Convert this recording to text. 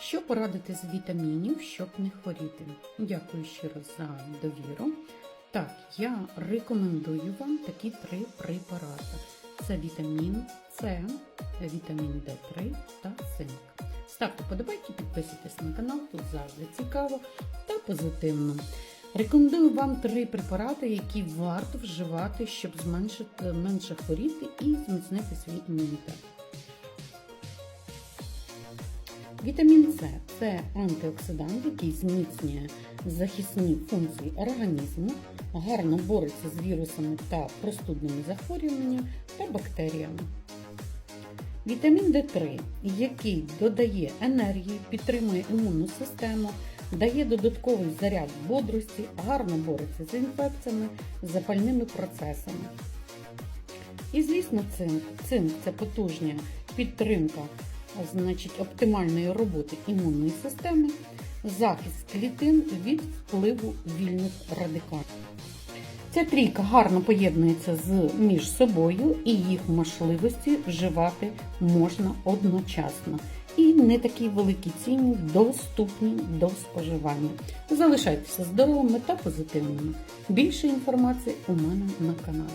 Що порадити з вітамінів, щоб не хворіти? Дякую щиро за довіру. Так, я рекомендую вам такі три препарати: це вітамін С, вітамін Д3 та цинк. Ставте подобайки, підписуйтесь на канал, тут завжди цікаво та позитивно. Рекомендую вам три препарати, які варто вживати, щоб зменшити менше хворіти і зміцнити свій імунітет. Вітамін С це антиоксидант, який зміцнює захисні функції організму, гарно бореться з вірусами та простудними захворюваннями та бактеріями. Вітамін Д3, який додає енергії, підтримує імунну систему, дає додатковий заряд бодрості, гарно бореться з інфекціями, запальними процесами. І, звісно, цинк. Цинк це потужня підтримка значить, оптимальної роботи імунної системи, захист клітин від впливу вільних радикалів. Ця трійка гарно поєднується з між собою і їх можливості вживати можна одночасно. І не такі великі ціні доступні до споживання. Залишайтеся здоровими та позитивними. Більше інформації у мене на каналі.